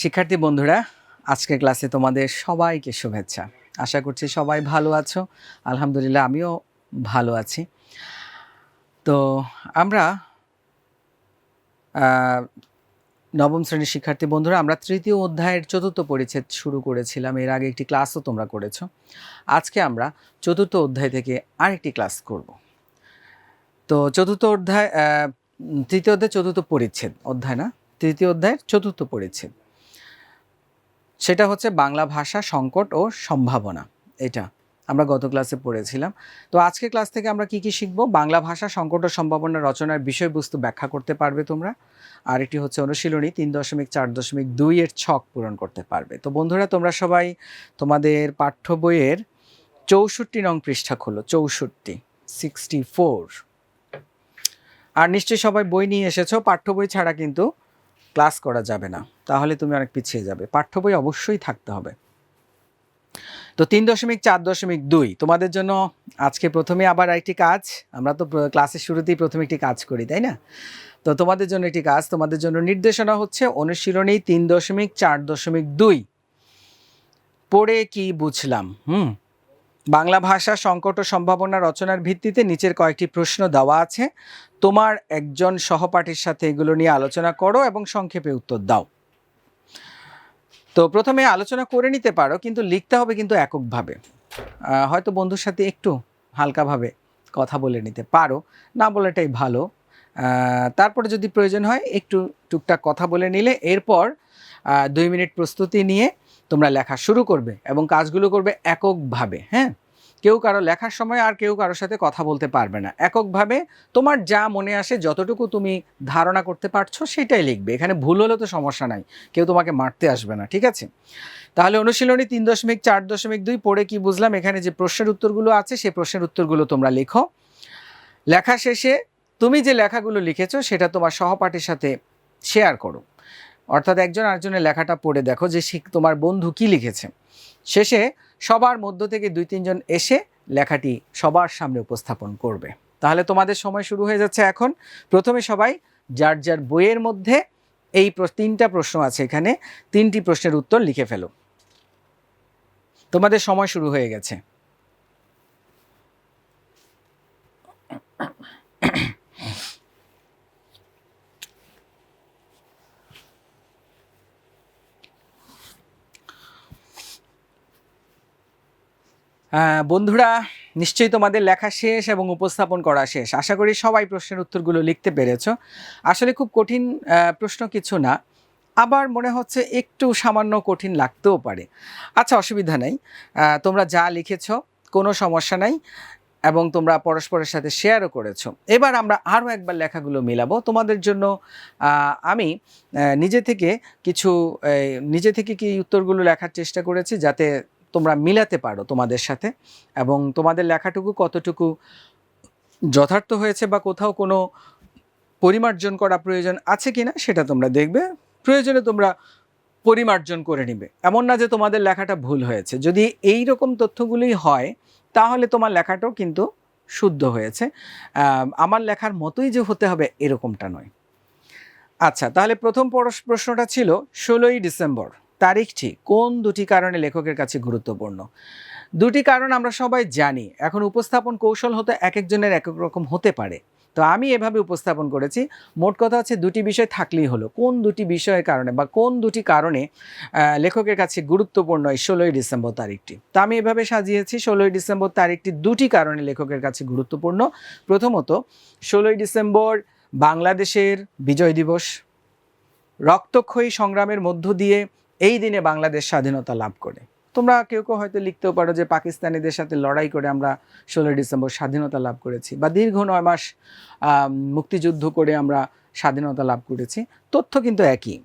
শিক্ষার্থী বন্ধুরা, আজকের ক্লাসে তোমাদের সবাইকে শুভেচ্ছা। আশা করছি সবাই ভালো আছো। আলহামদুলিল্লাহ, আমিও ভালো আছি। তো আমরা নবম শ্রেণির শিক্ষার্থী বন্ধুরা, আমরা তৃতীয় অধ্যায়ের চতুর্থ পরিচ্ছেদ শুরু করেছিলাম। এর আগে একটি ক্লাসও তোমরা করেছ। আজকে আমরা চতুর্থ অধ্যায় থেকে আরেকটি ক্লাস করব। তো চতুর্থ অধ্যায় তৃতীয় অধ্যায় চতুর্থ পরিচ্ছেদ। অধ্যায় না? তৃতীয় অধ্যায়ের চতুর্থ পরিচ্ছেদ। সেটা হচ্ছে বাংলা ভাষা সংকট ও সম্ভাবনা। এটা আমরা গত ক্লাসে পড়েছিলাম। তো আজকের ক্লাস থেকে আমরা কি কি শিখব? বাংলা ভাষা সংকট ও সম্ভাবনা রচনার বিষয়বস্তু ব্যাখ্যা করতে পারবে তোমরা। আর একটি হচ্ছে অনুশীলনী, তিন দশমিক চার দশমিক দুই এর ছক পূরণ করতে পারবে। তো বন্ধুরা, তোমরা সবাই তোমাদের পাঠ্য বইয়ের চৌষট্টি নং পৃষ্ঠা খোলো, চৌষট্টি সিক্সটি ফোর আর নিশ্চয়ই সবাই বই নিয়ে এসেছ, পাঠ্য বই ছাড়া কিন্তু ক্লাস করা যাবে না। তাহলে তুমি অনেক পিছিয়ে যাবে। পাঠ্য বই অবশ্যই থাকতে হবে। তো তিন দশমিক চার দশমিক দুই, তোমাদের জন্য আজকে প্রথমে আবার একটি কাজ। আমরা তো ক্লাসের শুরুতেই প্রথমে একটি কাজ করি, তাই না? তো তোমাদের জন্য একটি কাজ, তোমাদের জন্য নির্দেশনা হচ্ছে অনুশীলনী তিন দশমিক চার দশমিক দুই। পড়ে কি বুঝলাম, হুম? বাংলা ভাষা সংকট ও সম্ভাবনা রচনার ভিত্তিতে নিচের কয়েকটি প্রশ্ন দেওয়া আছে। তোমার একজন সহপাঠীর সাথে এগুলো নিয়ে আলোচনা করো এবং সংক্ষেপে উত্তর দাও। তো প্রথমে আলোচনা করে নিতে পারো, কিন্তু লিখতে হবে কিন্তু এককভাবে। হয়তো বন্ধুর সাথে একটু হালকাভাবে কথা বলে নিতে পারো, না বলাটাই ভালো। তারপরে যদি প্রয়োজন হয় একটু টুকটাক কথা বলে নিলে এরপর দুই মিনিট প্রস্তুতি নিয়ে তোমরা লেখা শুরু করবে এবং কাজগুলো করবে এককভাবে হ্যাঁ? কেউ কারও লেখার সময় আর কেউ কারোর সাথে কথা বলতে পারবে না। এককভাবে তোমার যা মনে আসে, যতটুকু তুমি ধারণা করতে পারছ, সেটাই লিখবে। এখানে ভুল হলে তো সমস্যা নাই। কেউ তোমাকে মারতে আসবে না, ঠিক আছে? তাহলে অনুশীলনী তিন দশমিক চার দশমিক দুই পড়ে কি বুঝলাম? এখানে যে প্রশ্নের উত্তরগুলো আছে, সেই প্রশ্নের উত্তরগুলো তোমরা লেখো। লেখা শেষে তুমি যে লেখাগুলো লিখেছো, সেটা তোমার সহপাঠীর সাথে শেয়ার করো। অর্থাৎ একজন আরেকজনের লেখাটা পড়ে দেখো যে তোমার বন্ধু কি লিখেছে। শেষে সবার মধ্য থেকে দুই, তিনজন এসে লেখাটি সবার সামনে উপস্থাপন করবে। তাহলে তোমাদের সময় শুরু হয়ে যাচ্ছে এখন। প্রথমে সবাই, যার যার বইয়ের মধ্যে এই তিনটা প্রশ্ন আছে এখানে, তিনটি প্রশ্নের উত্তর লিখে ফেলো। তোমাদের সময় শুরু হয়ে গেছে। বন্ধুরা, নিশ্চয়ই তোমাদের লেখা শেষ এবং উপস্থাপন করা শেষ। আশা করি সবাই প্রশ্নের উত্তরগুলো লিখতে পেরেছ। আসলে খুব কঠিন প্রশ্ন কিছু না। আবার মনে হচ্ছে একটু সামান্য কঠিন লাগতেও পারে। আচ্ছা অসুবিধা নেই। তোমরা যা লিখেছ, কোনো সমস্যা নাই এবং তোমরা পরস্পরের সাথে শেয়ারও করেছ। এবার আমরা আরও একবার লেখাগুলো মিলাবো। তোমাদের জন্য আমি নিজে থেকে কিছু নিজে থেকে কি উত্তরগুলো লেখার চেষ্টা করেছি যাতে তোমরা মিলাতে পারো তোমাদের সাথে এবং তোমাদের লেখাটুকু কতটুকু যথার্থ হয়েছে বা কোথাও কোনো পরিমার্জন করা প্রয়োজন আছে কি না সেটা তোমরা দেখবে। প্রয়োজনে তোমরা পরিমার্জন করে নিবে। এমন না যে তোমাদের লেখাটা ভুল হয়েছে। যদি এই রকম তথ্যগুলোই হয়, তাহলে তোমার লেখাটাও কিন্তু শুদ্ধ হয়েছে। আমার লেখার মতোই যে হতে হবে এরকমটা নয়। আচ্ছা তাহলে প্রথম পরশ- প্রশ্নটা ছিল, ষোলোই ডিসেম্বর। তারিখটি কোন দুটি কারণে লেখকের কাছে গুরুত্বপূর্ণ? দুটি কারণ আমরা সবাই জানি, এখন উপস্থাপন কৌশল হতে এক একজনের এক এক রকম হতে পারে। তো আমি এভাবে উপস্থাপন করেছি, মোট কথা হচ্ছে দুটি বিষয় থাকলেই হলো, কোন দুটি বিষয়ের কারণে বা কোন দুটি কারণে লেখকের কাছে গুরুত্বপূর্ণ এই ষোলোই ডিসেম্বর তারিখটি। তো আমি এভাবে সাজিয়েছি, ষোলোই ডিসেম্বর তারিখটি দুটি কারণে লেখকের কাছে গুরুত্বপূর্ণ। প্রথমত, ষোলোই ডিসেম্বর বাংলাদেশের বিজয় দিবস। রক্তক্ষয়ী সংগ্রামের মধ্য দিয়ে এই দিনে বাংলাদেশ স্বাধীনতা লাভ করে। তোমরা কেউ কেউ হয়তো লিখতেও পারো যে পাকিস্তানিদের সাথে লড়াই করে আমরা ষোলোই ডিসেম্বর স্বাধীনতা লাভ করেছি বা দীর্ঘ নয় মাস মুক্তিযুদ্ধ করে আমরা স্বাধীনতা লাভ করেছি। তথ্য কিন্তু একই।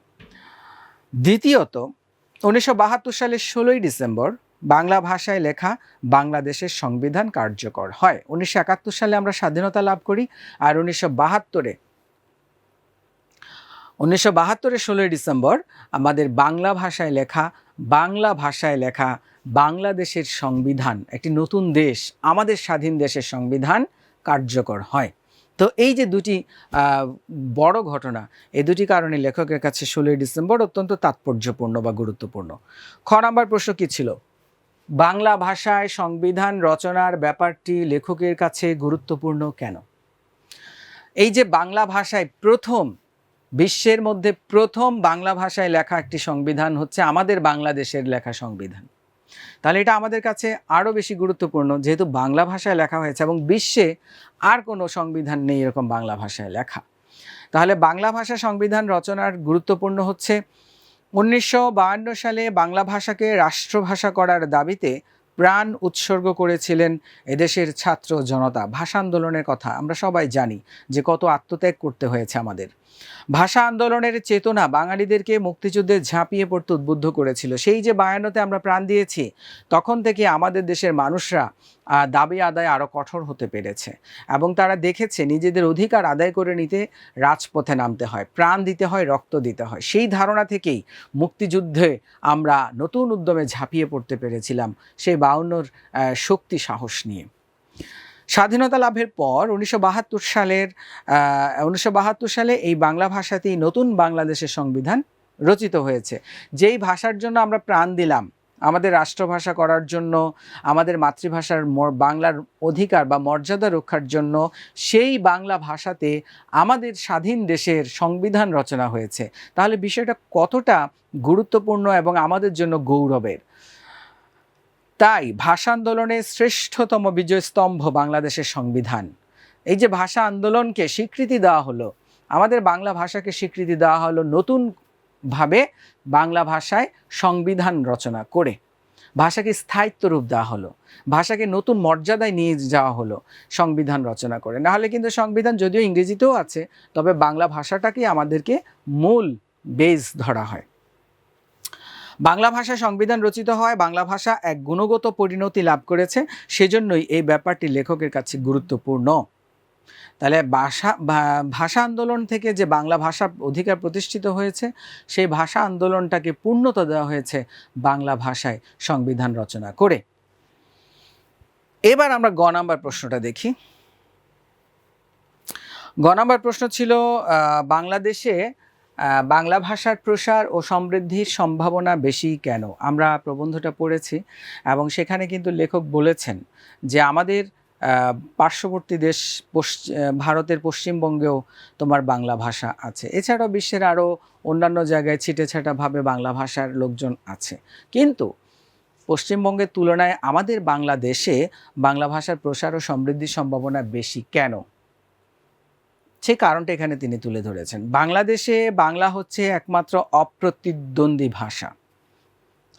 দ্বিতীয়ত, উনিশশো বাহাত্তর সালের ষোলোই ডিসেম্বর বাংলা ভাষায় লেখা বাংলাদেশের সংবিধান কার্যকর হয়। উনিশশো একাত্তর সালে আমরা স্বাধীনতা লাভ করি আর উনিশশো বাহাত্তরে উনিশশো বাহাত্তরের ষোলোই ডিসেম্বর আমাদের বাংলা ভাষায় লেখা, বাংলা ভাষায় লেখা বাংলাদেশের সংবিধান, একটি নতুন দেশ, আমাদের স্বাধীন দেশের সংবিধান কার্যকর হয়। তো এই যে দুটি বড় ঘটনা, এই দুটি কারণে লেখকের কাছে ষোলোই ডিসেম্বর অত্যন্ত তাৎপর্যপূর্ণ বা গুরুত্বপূর্ণ। খ নাম্বার প্রশ্ন কি ছিল? বাংলা ভাষায় সংবিধান রচনার ব্যাপারটি লেখকের কাছে গুরুত্বপূর্ণ কেন? এই যে বাংলা ভাষায় প্রথম বিশ্বের মধ্যে প্রথম বাংলা ভাষায় লেখা একটি সংবিধান হচ্ছে আমাদের বাংলাদেশের লেখা সংবিধান। তাহলে এটা আমাদের কাছে আরও বেশি গুরুত্বপূর্ণ, যেহেতু বাংলা ভাষায় লেখা হয়েছে এবং বিশ্বে আর কোনো সংবিধান নেই এরকম বাংলা ভাষায় লেখা। তাহলে বাংলা ভাষা সংবিধান রচনার গুরুত্বপূর্ণ হচ্ছে উনিশশো সালে বাংলা ভাষাকে রাষ্ট্রভাষা করার দাবিতে প্রাণ উৎসর্গ করেছিলেন এদেশের ছাত্র জনতা। ভাষা আন্দোলনের কথা আমরা সবাই জানি যে কত আত্মত্যাগ করতে হয়েছে আমাদের। ভাষা আন্দোলনের চেতনা বাঙালিদেরকে মুক্তিযুদ্ধে ঝাঁপিয়ে পড়তে উদ্বুদ্ধ করেছিল। সেই যে বায়ান্নতে আমরা প্রাণ দিয়েছি, তখন থেকে আমাদের দেশের মানুষরা দাবি আদায় আরও কঠোর হতে পেরেছে এবং তারা দেখেছে নিজেদের অধিকার আদায় করে নিতে রাজপথে নামতে হয়, প্রাণ দিতে হয়, রক্ত দিতে হয়। সেই ধারণা থেকেই মুক্তিযুদ্ধে আমরা নতুন উদ্যমে ঝাঁপিয়ে পড়তে পেরেছিলাম সেই বাউন্নর শক্তি সাহস নিয়ে। স্বাধীনতা লাভের পর উনিশশো বাহাত্তর সালের উনিশশো বাহাত্তর সালে এই বাংলা ভাষাতেই নতুন বাংলাদেশের সংবিধান রচিত হয়েছে। যেই ভাষার জন্য আমরা প্রাণ দিলাম, আমাদের রাষ্ট্রভাষা করার জন্য, আমাদের মাতৃভাষার বাংলার অধিকার বা মর্যাদা রক্ষার জন্য সেই বাংলা ভাষাতে আমাদের স্বাধীন দেশের সংবিধান রচনা হয়েছে। তাহলে বিষয়টা কতটা গুরুত্বপূর্ণ এবং আমাদের জন্য গৌরবের? তাই ভাষা আন্দোলনের শ্রেষ্ঠতম বিজয়স্তম্ভ বাংলাদেশের সংবিধান। এই যে ভাষা আন্দোলনকে স্বীকৃতি দেওয়া হলো, আমাদের বাংলা ভাষাকে স্বীকৃতি দেওয়া হলো নতুনভাবে বাংলা ভাষায় সংবিধান রচনা করে। ভাষাকে স্থায়িত্ব রূপ দেওয়া হলো, ভাষাকে নতুন মর্যাদায় নিয়ে যাওয়া হলো, সংবিধান রচনা করে। নাহলে কিন্তু সংবিধান যদিও ইংরেজিতেও আছে, তবে বাংলা ভাষাটাকেই আমাদেরকে মূল বেজ ধরা হয়। বাংলা ভাষা সংবিধান রচিত হয় বাংলা ভাষা এক গুণগত পরিণতি লাভ করেছে, সেজন্যই এই ব্যাপারটি লেখকের কাছে গুরুত্বপূর্ণ। তাহলে ভাষা ভাষা আন্দোলন থেকে যে বাংলা ভাষা অধিকার প্রতিষ্ঠিত হয়েছে, সেই ভাষা আন্দোলনটাকে পূর্ণতা দেওয়া হয়েছে বাংলা ভাষায় সংবিধান রচনা করে। এবার আমরা গ নাম্বার প্রশ্নটা দেখি। গ নাম্বার প্রশ্ন ছিল বাংলাদেশে বাংলা ভাষার প্রসার ও সমৃদ্ধির সম্ভাবনা বেশি কেন? আমরা প্রবন্ধটা পড়েছি এবং সেখানে কিন্তু লেখক বলেছেন যে আমাদের পার্শ্ববর্তী দেশ ভারতের পশ্চিমবঙ্গেও তোমার বাংলা ভাষা আছে। এছাড়াও বিশ্বের আরও অন্যান্য জায়গায় ছিটেছাটাভাবে বাংলা ভাষার লোকজন আছে। কিন্তু পশ্চিমবঙ্গের তুলনায় আমাদের বাংলাদেশে বাংলা ভাষার প্রসার ও সমৃদ্ধির সম্ভাবনা বেশি কেন? সেই কারণটা এখানে তিনি তুলে ধরেছেন। বাংলাদেশে বাংলা হচ্ছে একমাত্র অপ্রতিদ্বন্দ্বী ভাষা।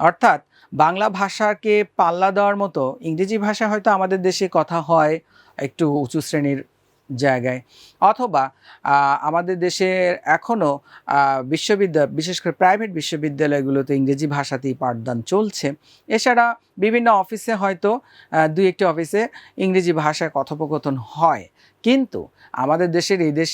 অর্থাৎ বাংলা ভাষাকে পাল্লা দেওয়ার মতো ইংরেজি ভাষা হয়তো আমাদের দেশে কথা হয় একটু উঁচু শ্রেণির জায়গায়। অথবা আমাদের দেশের এখনও বিশ্ববিদ্যালয় বিশেষ করে প্রাইভেট বিশ্ববিদ্যালয়গুলোতে ইংরেজি ভাষাতেই পাঠদান চলছে। এছাড়া বিভিন্ন অফিসে হয়তো দুই একটি অফিসে ইংরেজি ভাষায় কথোপকথন হয়। কিন্তু আমাদের দেশের এই দেশ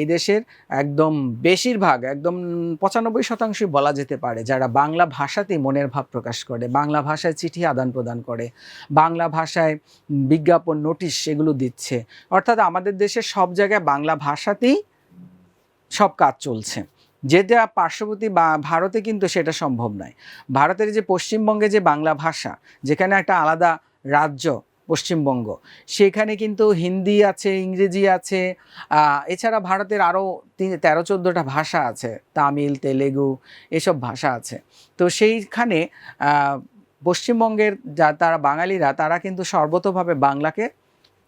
এই দেশের একদম বেশিরভাগ, একদম পঁচানব্বই শতাংশই বলা যেতে পারে যারা বাংলা ভাষাতেই মনের ভাব প্রকাশ করে, বাংলা ভাষায় চিঠি আদান প্রদান করে, বাংলা ভাষায় বিজ্ঞাপন, নোটিশ সেগুলো দিচ্ছে। অর্থাৎ আমাদের দেশের সব জায়গায় বাংলা ভাষাতেই সব কাজ চলছে। যেটা পার্শ্ববর্তী বা ভারতে কিন্তু সেটা সম্ভব নয়। ভারতের যে পশ্চিমবঙ্গে যে বাংলা ভাষা, যেখানে একটা আলাদা রাজ্য পশ্চিমবঙ্গ। সেখানে কিন্তু হিন্দি আছে, ইংরেজি আছে এছাড়া ভারতের আরও তেরো, চোদ্দোটা ভাষা আছে, তামিল, তেলেগু, এসব ভাষা আছে। তো সেইখানে পশ্চিমবঙ্গের যা, তারা বাঙালিরা, তারা কিন্তু সর্বতভাবে বাংলাকে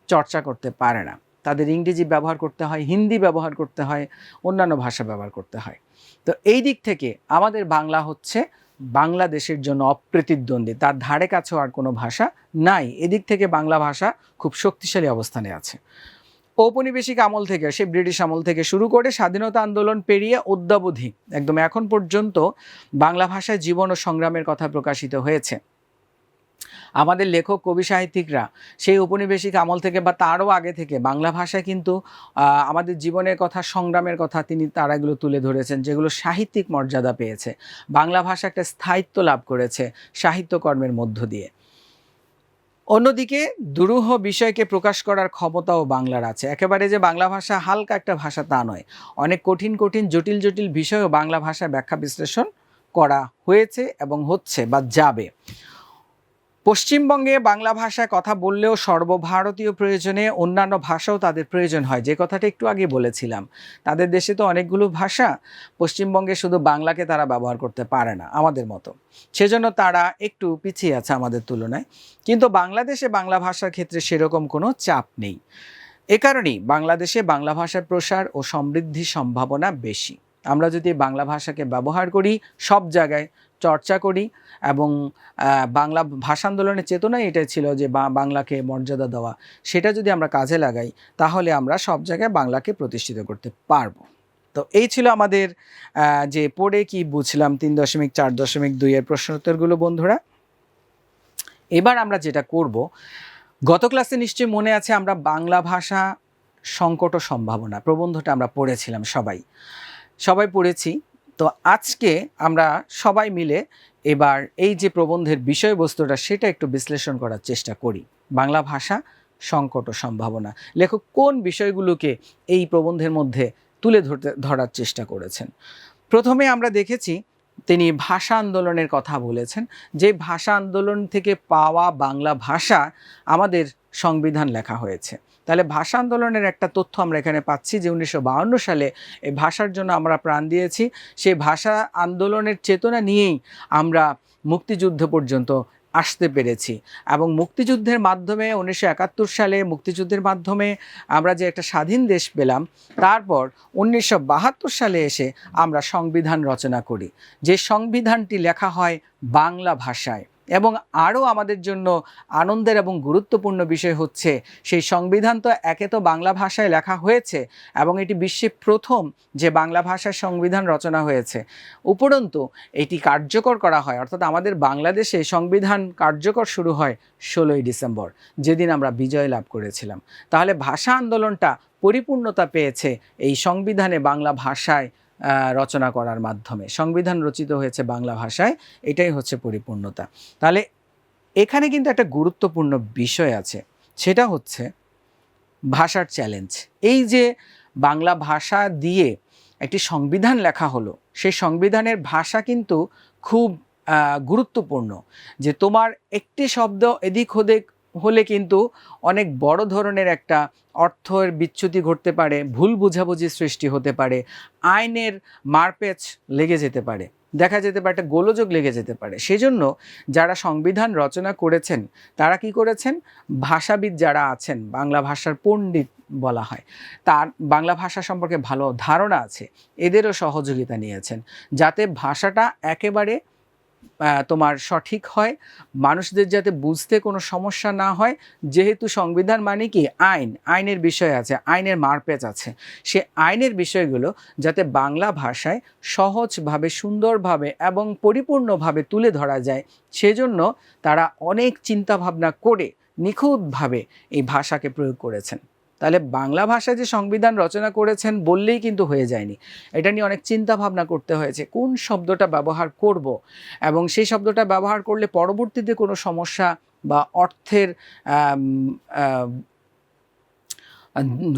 চর্চা করতে পারে না। তাদের ইংরেজি ব্যবহার করতে হয়, হিন্দি ব্যবহার করতে হয়, অন্যান্য ভাষা ব্যবহার করতে হয়। তো এই দিক থেকে আমাদের বাংলা হচ্ছে বাংলাদেশের জন্য অপ্রতিদ্বন্দ্বী। তার ধারে কাছেও আর কোনো ভাষা নাই। এদিক থেকে বাংলা ভাষা খুব শক্তিশালী অবস্থানে আছে। ঔপনিবেশিক আমল থেকে, সে ব্রিটিশ আমল থেকে শুরু করে স্বাধীনতা আন্দোলন পেরিয়ে অদ্যাবধি, একদম এখন পর্যন্ত বাংলা ভাষায় জীবন ও সংগ্রামের কথা প্রকাশিত হয়েছে। আমাদের লেখক, কবি সাহিত্যিকরা সেই ঔপনিবেশিক আমল থেকে বা তারও আগে থেকে বাংলা ভাষায় কিন্তু আমাদের জীবনের কথা, সংগ্রামের কথা তিনি তারা এগুলো তুলে ধরেছেন, যেগুলো সাহিত্যিক মর্যাদা পেয়েছে। বাংলা ভাষা একটা স্থায়িত্ব লাভ করেছে সাহিত্যকর্মের মধ্য দিয়ে। অন্যদিকে দুরূহ বিষয়কে প্রকাশ করার ক্ষমতাও বাংলার আছে। একেবারে যে বাংলা ভাষা হালকা একটা ভাষা তা নয়। অনেক কঠিন কঠিন, জটিল জটিল বিষয়ও বাংলা ভাষায় ব্যাখ্যা বিশ্লেষণ করা হয়েছে এবং হচ্ছে বা যাবে। পশ্চিমবঙ্গে বাংলা ভাষায় কথা বললেও সর্বভারতীয় প্রয়োজনে অন্যান্য ভাষাও তাদের প্রয়োজন হয়। যে কথাটা একটু আগে বলেছিলাম, তাদের দেশে তো অনেকগুলো ভাষা, পশ্চিমবঙ্গে শুধু বাংলাকে তারা ব্যবহার করতে পারে না, আমাদের মতো। সেজন্য তারা একটু পিছিয়ে আছে আমাদের তুলনায়। কিন্তু বাংলাদেশে বাংলা ভাষার ক্ষেত্রে সেরকম কোনো চাপ নেই। এ কারণেই বাংলাদেশে বাংলা ভাষার প্রসার ও সমৃদ্ধির সম্ভাবনা বেশি। আমরা যদি বাংলা ভাষাকে ব্যবহার করি, সব জায়গায় চর্চা করি এবং বাংলা ভাষা আন্দোলনের চেতনাই এটাই ছিল যে বাংলাকে মর্যাদা দেওয়া। সেটা যদি আমরা কাজে লাগাই, তাহলে আমরা সব জায়গায় বাংলাকে প্রতিষ্ঠিত করতে পারব। তো এই ছিল আমাদের যে পড়ে কি বুঝলাম তিন দশমিক চার দশমিক দুইয়ের প্রশ্ন উত্তরগুলো বন্ধুরা। এবার আমরা যেটা করব, গত ক্লাসে নিশ্চয়ই মনে আছে আমরা বাংলা ভাষা সংকট ও সম্ভাবনা, প্রবন্ধটা আমরা পড়েছিলাম সবাই। সবাই পড়েছি তো আজকে আমরা সবাই মিলে এবার এই যে প্রবন্ধের বিষয়বস্তুটা, সেটা একটু বিশ্লেষণ করার চেষ্টা করি। বাংলা ভাষা সংকট ও সম্ভাবনা। লেখক কোন বিষয়গুলোকে এই প্রবন্ধের মধ্যে তুলে ধরতে, ধরার চেষ্টা করেছেন? প্রথমে আমরা দেখেছি, তিনি ভাষা আন্দোলনের কথা বলেছেন। যে ভাষা আন্দোলন থেকে পাওয়া বাংলা ভাষা আমাদের সংবিধান লেখা হয়েছে। তাহলে ভাষা আন্দোলনের একটা তথ্য আমরা এখানে পাচ্ছি যে উনিশশো সালে এই ভাষার জন্য আমরা প্রাণ দিয়েছি। সেই ভাষা আন্দোলনের চেতনা নিয়েই আমরা মুক্তিযুদ্ধ পর্যন্ত আসতে পেরেছি এবং মুক্তিযুদ্ধের মাধ্যমে উনিশশো একাত্তর সালে মুক্তিযুদ্ধের মাধ্যমে আমরা যে একটা স্বাধীন দেশ পেলাম, তারপর উনিশশো বাহাত্তর সালে এসে আমরা সংবিধান রচনা করি। যে সংবিধানটি লেখা হয় বাংলা ভাষায়। এবং আরও আমাদের জন্য আনন্দের এবং গুরুত্বপূর্ণ বিষয় হচ্ছে, সেই সংবিধান তো একে তো বাংলা ভাষায় লেখা হয়েছে এবং এটি বিশ্বে প্রথম যে বাংলা ভাষার সংবিধান রচনা হয়েছে। উপরন্তু, এটি কার্যকর করা হয়, অর্থাৎ আমাদের বাংলাদেশে সংবিধান কার্যকর শুরু হয় ষোলোই ডিসেম্বর, যেদিন আমরা বিজয় লাভ করেছিলাম। তাহলে ভাষা আন্দোলনটা পরিপূর্ণতা পেয়েছে এই সংবিধানে বাংলা ভাষায় রচনা করার মাধ্যমে। সংবিধান রচিত হয়েছে বাংলা ভাষায়, এটাই হচ্ছে পরিপূর্ণতা। তাহলে এখানে কিন্তু একটা গুরুত্বপূর্ণ বিষয় আছে, সেটা হচ্ছে ভাষার চ্যালেঞ্জ এই যে বাংলা ভাষা দিয়ে একটি সংবিধান লেখা হলো, সেই সংবিধানের ভাষা কিন্তু খুব গুরুত্বপূর্ণ। যে তোমার একটি শব্দ এদিক ওদিক হলে কিন্তু অনেক বড় ধরনের একটা অর্থের বিচ্যুতি ঘটতে পারে, ভুল বোঝাবুঝি সৃষ্টি হতে পারে, আইনের মারপেচ লেগে যেতে পারে, দেখা যেতে পারে, একটা গোলযোগ লেগে যেতে পারে। সেজন্য যারা সংবিধান রচনা করেছেন, তারা কি করেছেন? ভাষাবিদ যারা আছেন, বাংলা ভাষার পণ্ডিত বলা হয়, তার বাংলা ভাষা সম্পর্কে ভালো ধারণা আছে, এদেরও সহযোগিতা নিয়েছেন, যাতে ভাষাটা একেবারে তোমার সঠিক হয়। মানুষদের যাতে বুঝতে কোনো সমস্যা না হয়, যেহেতু সংবিধান মানে কি? আইন। আইনের বিষয় আছে, আইনের মারপেচ আছে। সে আইনের বিষয়গুলো যাতে বাংলা ভাষায় সহজভাবে, সুন্দরভাবে এবং পরিপূর্ণভাবে তুলে ধরা যায়, সেজন্য তারা অনেক চিন্তা ভাবনা করে নিখুঁতভাবে এই ভাষাকে প্রয়োগ করেছেন। তাহলে বাংলা ভাষায় যে সংবিধান রচনা করেছেন বললেই কিন্তু হয়ে যায়নি। এটা নিয়ে অনেক চিন্তা ভাবনা করতে হয়েছে, কোন শব্দটা ব্যবহার করব? এবং সেই শব্দটা ব্যবহার করলে পরবর্তীতে কোনো সমস্যা বা অর্থের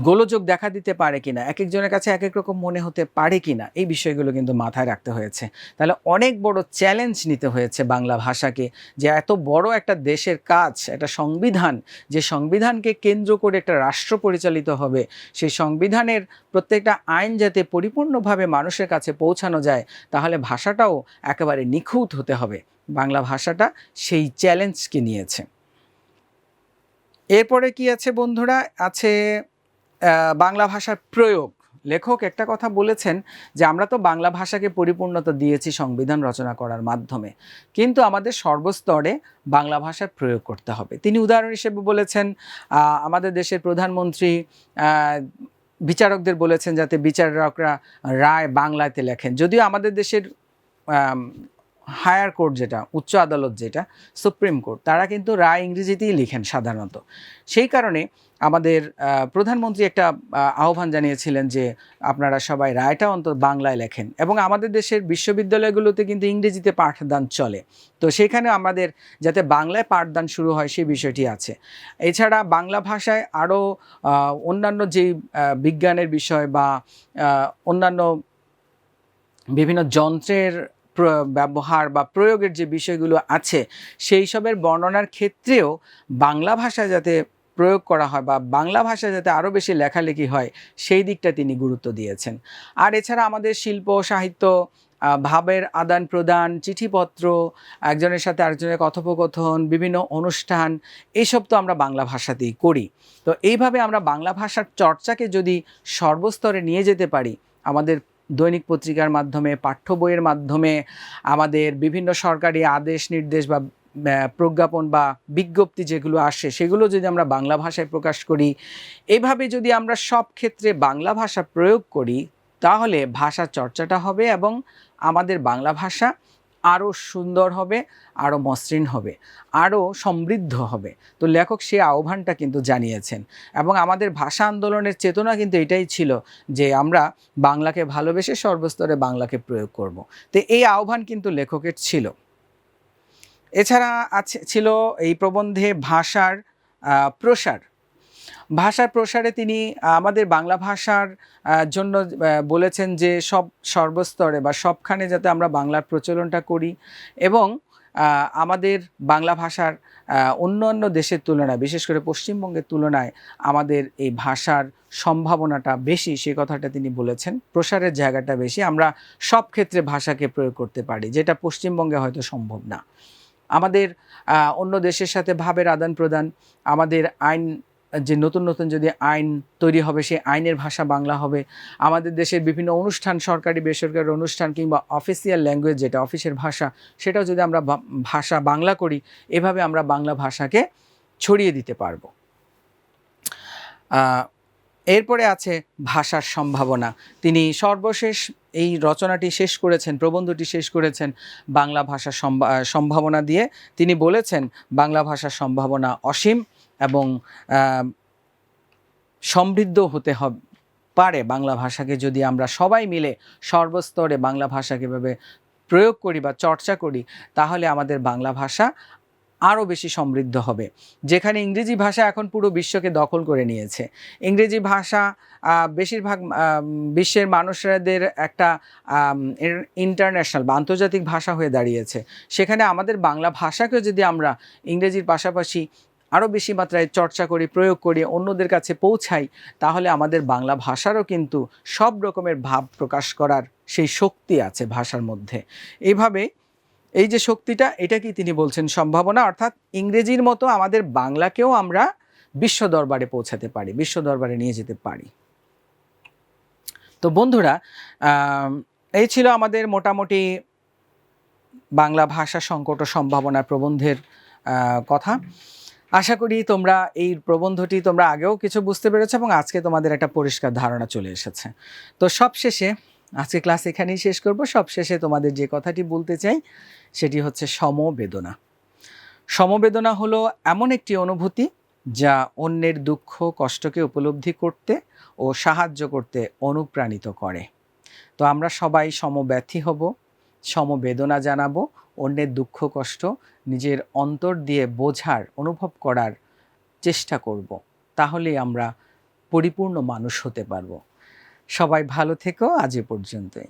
গোলযোগ দেখা দিতে পারে কিনা এক একজনের কাছে এক এক রকম মনে হতে পারে কিনা, এই বিষয়গুলো কিন্তু মাথায় রাখতে হয়েছে। তাহলে অনেক বড় চ্যালেঞ্জ নিতে হয়েছে বাংলা ভাষাকে যে এত বড় একটা দেশের কাজ, একটা সংবিধান, যে সংবিধানকে কেন্দ্র করে একটা রাষ্ট্র পরিচালিত হবে, সেই সংবিধানের প্রত্যেকটা আইন যাতে পরিপূর্ণভাবে মানুষের কাছে পৌঁছানো যায়, তাহলে ভাষাটাও একেবারে নিখুঁত হতে হবে। বাংলা ভাষাটা সেই চ্যালেঞ্জকে নিয়েছে। এরপরে কি আছে বন্ধুরা? আছে বাংলা ভাষার প্রয়োগ। লেখক একটা কথা বলেছেন যে, আমরা তো বাংলা ভাষাকে পরিপূর্ণতা দিয়েছি সংবিধান রচনা করার মাধ্যমে। কিন্তু আমাদের সর্বস্তরে বাংলা ভাষার প্রয়োগ করতে হবে। তিনি উদাহরণ হিসেবে বলেছেন আমাদের দেশের প্রধানমন্ত্রী বিচারকদের বলেছেন যাতে বিচারকরা রায় বাংলাতে লেখেন। যদিও আমাদের দেশের হায়ার কোর্ট যেটা উচ্চ আদালত যেটা সুপ্রিম কোর্ট তারা কিন্তু রায় ইংরেজিতেই লিখেন সাধারণত। সেই কারণে আমাদের প্রধানমন্ত্রী একটা আহ, আহ্বান জানিয়েছিলেন যে আপনারা সবাই রায়টা অন্তত বাংলায় লেখেন এবং আমাদের দেশের বিশ্ববিদ্যালয়গুলোতে কিন্তু ইংরেজিতে পাঠদান চলে। তো সেখানে আমাদের যাতে বাংলায় পাঠদান শুরু হয় সেই বিষয়টি আছে। এছাড়া বাংলা ভাষায় আরও অন্যান্য যেই বিজ্ঞানের বিষয় বা অন্যান্য বিভিন্ন যন্ত্রের ব্যবহার বা প্রয়োগের যে বিষয়গুলো আছে, সেই সবের বর্ণনার ক্ষেত্রেও বাংলা ভাষা যাতে প্রয়োগ করা হয় বা বাংলা ভাষা যাতে আরও বেশি লেখালেখি হয়, সেই দিকটা তিনি গুরুত্ব দিয়েছেন। আর এছাড়া আমাদের শিল্প, সাহিত্য ভাবের আদান প্রদান, চিঠিপত্র, একজনের সাথে আরেকজনের কথোপকথন, বিভিন্ন অনুষ্ঠান এইসব তো আমরা বাংলা ভাষাতেই করি। তো এইভাবে আমরা বাংলা ভাষার চর্চাকে যদি সর্বস্তরে নিয়ে যেতে পারি, আমাদের দৈনিক পত্রিকার মাধ্যমে, পাঠ্য বইয়ের মাধ্যমে আমাদের বিভিন্ন সরকারি আদেশ, নির্দেশ বা প্রজ্ঞাপন বা বিজ্ঞপ্তি যেগুলো আসে, সেগুলো যদি আমরা বাংলা ভাষায় প্রকাশ করি, এভাবে যদি আমরা সব ক্ষেত্রে বাংলা ভাষা প্রয়োগ করি, তাহলে ভাষা চর্চাটা হবে এবং আমাদের বাংলা ভাষা আরও সুন্দর হবে আরও মসৃণ হবে আরও সমৃদ্ধ হবে। তো লেখক সে আহ্বানটা কিন্তু জানিয়েছেন। এবং আমাদের ভাষা আন্দোলনের চেতনা কিন্তু এটাই ছিল যে আমরা বাংলাকে ভালোবেসে সর্বস্তরে বাংলাকে প্রয়োগ করব। তো এই আহ্বান কিন্তু লেখকের ছিল। এছাড়া আছে, ছিল এই প্রবন্ধে ভাষার প্রসার। ভাষার প্রসারে তিনি আমাদের বাংলা ভাষার জন্য বলেছেন যে সব সর্বস্তরে বা সবখানে যাতে আমরা বাংলার প্রচলনটা করি এবং আমাদের বাংলা ভাষার অন্য অন্য দেশের তুলনায়, বিশেষ করে পশ্চিমবঙ্গের তুলনায় আমাদের এই ভাষার সম্ভাবনাটা বেশি, সে কথাটা তিনি বলেছেন। প্রসারের জায়গাটা বেশি, আমরা সব ক্ষেত্রে ভাষাকে প্রয়োগ করতে পারি, যেটা পশ্চিমবঙ্গে হয়তো সম্ভব না। আমাদের অন্য দেশের সাথে ভাবের আদান প্রদান আমাদের আইন যে নতুন নতুন যদি আইন তৈরি হবে, সেই আইনের ভাষা বাংলা হবে। আমাদের দেশের বিভিন্ন অনুষ্ঠান, সরকারি, বেসরকারি অনুষ্ঠান কিংবা অফিসিয়াল ল্যাঙ্গুয়েজ যেটা অফিসের ভাষা, সেটাও যদি আমরা ভাষা বাংলা করি, এভাবে আমরা বাংলা ভাষাকে ছড়িয়ে দিতে পারব। এরপরে আছে ভাষার সম্ভাবনা। তিনি সর্বশেষ এই রচনাটি শেষ করেছেন, প্রবন্ধটি শেষ করেছেন বাংলা ভাষার সম্ভাবনা দিয়ে। তিনি বলেছেন, বাংলা ভাষার সম্ভাবনা অসীম। এবং সমৃদ্ধ হতে হবে, পারে বাংলা ভাষাকে যদি আমরা সবাই মিলে সর্বস্তরে বাংলা ভাষাকে এভাবে প্রয়োগ করি বা চর্চা করি, তাহলে আমাদের বাংলা ভাষা আরও বেশি সমৃদ্ধ হবে। যেখানে ইংরেজি ভাষা এখন পুরো বিশ্বকে দখল করে নিয়েছে। ইংরেজি ভাষা বেশিরভাগ বিশ্বের মানুষদের একটা ইন্টারন্যাশনাল বা আন্তর্জাতিক ভাষা হয়ে দাঁড়িয়েছে। সেখানে আমাদের বাংলা ভাষাকেও যদি আমরা ইংরেজির পাশাপাশি আরও বেশি মাত্রায় চর্চা করি, প্রয়োগ করি, অন্যদের কাছে পৌঁছাই, তাহলে আমাদের বাংলা ভাষারও কিন্তু সব রকমের ভাব প্রকাশ করার সেই শক্তি আছে ভাষার মধ্যে। এইভাবে এই যে শক্তিটা, এটা কি তিনি বলছেন সম্ভাবনা? অর্থাৎ ইংরেজির মতো আমাদের বাংলাকেও আমরা বিশ্ব দরবারে পৌঁছাতে পারি, বিশ্ব দরবারে নিয়ে যেতে পারি। তো বন্ধুরা এই ছিল আমাদের মোটামুটি বাংলা ভাষা সংকট ও সম্ভাবনা প্রবন্ধের কথা। আশা করি তোমরা এই প্রবন্ধটি তোমরা আগেও কিছু বুঝতে পেরেছ এবং আজকে তোমাদের একটা পরিষ্কার ধারণা চলে এসেছে। তো সবশেষে, আজকে ক্লাস এখানেই শেষ করব। সবশেষে তোমাদের যে কথাটি বলতে চাই, সেটি হচ্ছে সমবেদনা। সমবেদনা হলো এমন একটি অনুভূতি যা অন্যের দুঃখ, কষ্টকে উপলব্ধি করতে ও সাহায্য করতে অনুপ্রাণিত করে। তো আমরা সবাই সমব্যথী হব সমবেদনা জানাব, অন্যের দুঃখ, কষ্ট নিজের অন্তর দিয়ে বোঝার, অনুভব করার চেষ্টা করব। তাহলে আমরা পরিপূর্ণ মানুষ হতে পারব। সবাই ভালো থেকো, আজ এ পর্যন্তই।